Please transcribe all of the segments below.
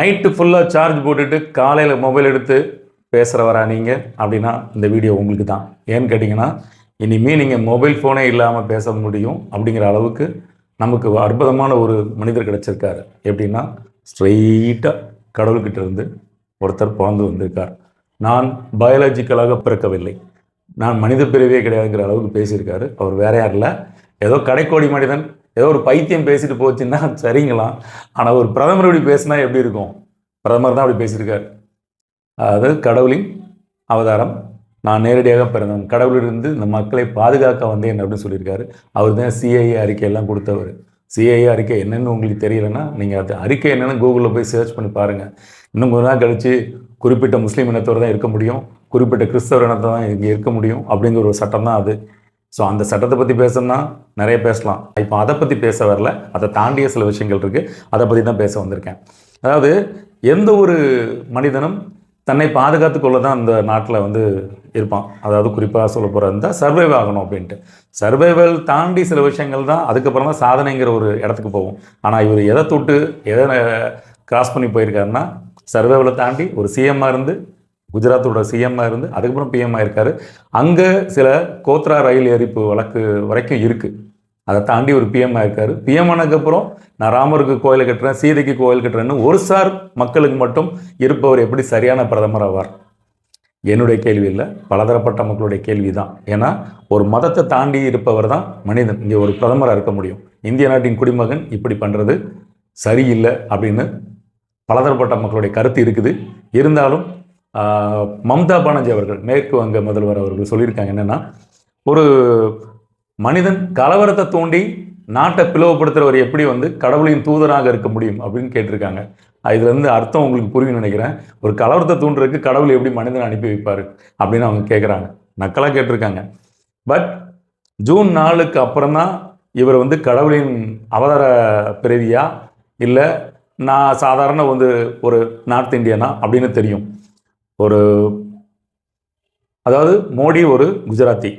Night ஃபுல்லாக charge போட்டுட்டு காலையில் மொபைல் எடுத்து பேசுகிறவரா நீங்கள் அப்படின்னா இந்த வீடியோ உங்களுக்கு தான். ஏன்னு கேட்டிங்கன்னா இனிமேல் நீங்கள் மொபைல் ஃபோனே இல்லாமல் பேச முடியும் அப்படிங்கிற அளவுக்கு நமக்கு அற்புதமான ஒரு மனிதர் கிடச்சிருக்காரு. எப்படின்னா ஸ்ட்ரெயிட்டாக கடவுள்கிட்ட இருந்து ஒருத்தர் பிறந்து வந்திருக்கார். நான் பயாலஜிக்கலாக பிறக்கவில்லை. நான் மனித பிரிவே கிடையாதுங்கிற அளவுக்கு பேசியிருக்காரு. அவர் வேற யாரும் இல்லை. ஏதோ கடைக்கோடி மனிதன் ஏதோ ஒரு பைத்தியம் பேசிட்டு போச்சுன்னா சரிங்களாம் ஆனால் ஒரு பிரதமர் இப்படி பேசினா எப்படி இருக்கும்? பிரதமர் தான் அப்படி பேசியிருக்கார். அதாவது கடவுளின் அவதாரம். நான் நேரடியாக பிறந்தவன். கடவுளிலிருந்து இந்த மக்களை பாதுகாக்க வந்தேன் அப்படின்னு சொல்லியிருக்காரு. அவர் தான் சிஐஏ அறிக்கையெல்லாம் கொடுத்தவர். சிஐஏ அறிக்கை என்னென்னு உங்களுக்கு தெரியலன்னா நீங்கள் அது அறிக்கை என்னென்னு கூகுளில் போய் சர்ச் பண்ணி பாருங்கள் இன்னும் கொஞ்ச நாள் கழித்து குறிப்பிட்ட முஸ்லீம் இனத்தோடு தான் இருக்க முடியும். குறிப்பிட்ட கிறிஸ்தவ இனத்தை தான் இங்கே இருக்க முடியும் அப்படிங்கிற ஒரு சட்டம் தான் அது. ஸோ அந்த சட்டத்தை பற்றி பேசணும்னா நிறைய பேசலாம். இப்போ அதை பற்றி பேச வரல. அதை தாண்டிய சில விஷயங்கள் இருக்குது அதை பற்றி தான் பேச வந்திருக்கேன். அதாவது எந்த ஒரு மனிதனும் தன்னை பாதுகாத்து கொள்ள தான் அந்த நாட்டில் வந்து இருப்பான். அதாவது குறிப்பாக சொல்ல போகிறது இருந்தால் சர்வைவ் ஆகணும் அப்படின்ட்டு. சர்வைவல் தாண்டி சில விஷயங்கள் தான் அதுக்கப்புறம் தான் சாதனைங்கிற ஒரு இடத்துக்கு போகும். ஆனால் இவர் எதை தொட்டு எதை கிராஸ் பண்ணி போயிருக்காருன்னா சர்வைவலை தாண்டி ஒரு சிஎம்மாக இருந்து குஜராத்தோட சிஎம்மாக இருந்து அதுக்கப்புறம் பிஎம்மாக இருக்கார் அங்கே சில கோத்ரா ரயில் எரிப்பு வழக்கு வரைக்கும் இருக்குது அதை தாண்டி ஒரு பிஎம்மாக இருக்கார் பிஎம் ஆனதுக்கப்புறம் நான் ராமருக்கு கோயில் கட்டுறேன் சீதைக்கு கோயில் கட்டுறேன்னு ஒரு சார் மக்களுக்கு மட்டும் இருப்பவர் எப்படி சரியான பிரதமர் ஆவார்? என்னுடைய கேள்வி இல்லை. பலதரப்பட்ட மக்களுடைய கேள்வி தான். ஏன்னா ஒரு மதத்தை தாண்டி இருப்பவர் தான் மனிதன். இங்கே ஒரு பிரதமராக இருக்க முடியும். இந்திய நாட்டின் குடிமகன் இப்படி பண்ணுறது சரியில்லை அப்படின்னு பலதரப்பட்ட மக்களுடைய கருத்து இருக்குது. இருந்தாலும் மம்தா பானர்ஜி அவர்கள் மேற்கு வங்க முதல்வர் அவர்கள் சொல்லியிருக்காங்க என்னென்னா ஒரு மனிதன் கலவரத்தை தூண்டி நாட்டை பிளவுபடுத்துகிறவர் எப்படி வந்து கடவுளின் தூதராக இருக்க முடியும் அப்படின்னு கேட்டிருக்காங்க. இதுலேருந்து அர்த்தம் உங்களுக்கு புரியும் நினைக்கிறேன். ஒரு கலவரத்தை தூண்டுறதுக்கு கடவுள் எப்படி மனிதனை அனுப்பி வைப்பார் அப்படின்னு அவங்க கேட்குறாங்க நக்கலாக கேட்டிருக்காங்க. பட் ஜூன் நாலுக்கு அப்புறம் தான் இவர் வந்து கடவுளின் அவதார பிறவியா இல்லை நான் சாதாரண வந்து ஒரு நார்த் இந்தியனா அப்படின்னு தெரியும். ஒரு அதாவது மோடி ஒரு குஜராத்தி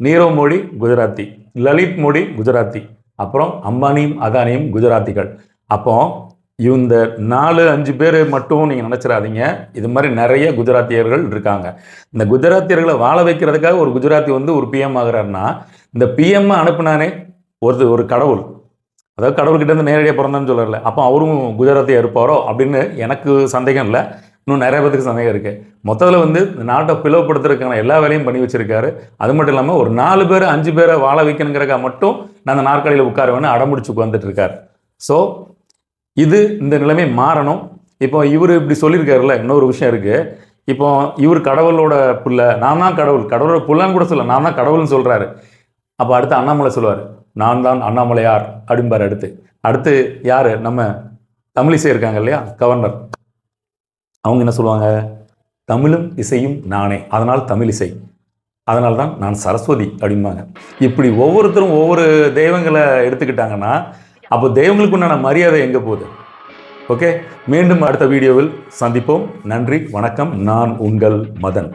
நீரவ் மோடி குஜராத்தி லலித் மோடி குஜராத்தி அப்புறம் அம்பானியும் அதானியும் குஜராத்திகள். அப்போ இந்த நாலு அஞ்சு பேர் மட்டும் நீங்கள் நினச்சிடாதீங்க. இது மாதிரி நிறைய குஜராத்தியர்கள் இருக்காங்க. இந்த குஜராத்தியர்களை வாழ வைக்கிறதுக்காக ஒரு குஜராத்தி வந்து ஒரு பிஎம் ஆகிறாருன்னா இந்த பிஎம் அனுப்புனானே ஒரு ஒரு கடவுள். அதாவது கடவுள்கிட்ட இருந்து நேரடியாக பிறந்தான்னு சொல்லல. அப்போ அவரும் குஜராத்தியாக இருப்பாரோ அப்படின்னு எனக்கு சந்தேகம் இல்லை. இன்னும் நிறைய பேருக்கு சந்தேகம் இருக்குது மொத்தத்தில் வந்து இந்த நாட்டை பிளவுபடுத்துறதுக்கான எல்லா வேலையும் பண்ணி வச்சிருக்காரு. அது மட்டும் இல்லாமல் ஒரு நாலு பேர் அஞ்சு பேரை வாழ வைக்கணுங்கிறக்கா மட்டும் நான் அந்த நாற்காலியில் உட்காருவேன்னு அடம்பிடிச்சு உட்காந்துட்டு இருக்காரு ஸோ இது இந்த நிலைமை மாறணும். இப்போ இவர் இப்படி சொல்லியிருக்காருல்ல இன்னொரு விஷயம் இருக்குது இப்போ இவர் கடவுளோட பிள்ளை நான் தான் கடவுள். கடவுளோட பிள்ளைன்னு கூட சொல்ல நான் தான் கடவுள்னு சொல்கிறாரு அப்போ அடுத்து அண்ணாமலை சொல்லுவார் நான் தான் அண்ணாமலையார் அப்படிம்பார் அடுத்து. அடுத்து யார்? நம்ம தமிழிசை இருக்காங்க இல்லையா? கவர்னர். அவங்க என்ன சொல்லுவாங்க? தமிழும் இசையும் நானே. அதனால் தமிழ் இசை. அதனால தான் நான் சரஸ்வதி அப்படிம்பாங்க. இப்படி ஒவ்வொருத்தரும் ஒவ்வொரு தெய்வங்களை எடுத்துக்கிட்டாங்கன்னா அப்போ தெய்வங்களுக்கு உண்டான மரியாதை எங்கே போகுது? ஓகே? மீண்டும் அடுத்த வீடியோவில் சந்திப்போம். நன்றி வணக்கம். நான் உங்கள் மதன்.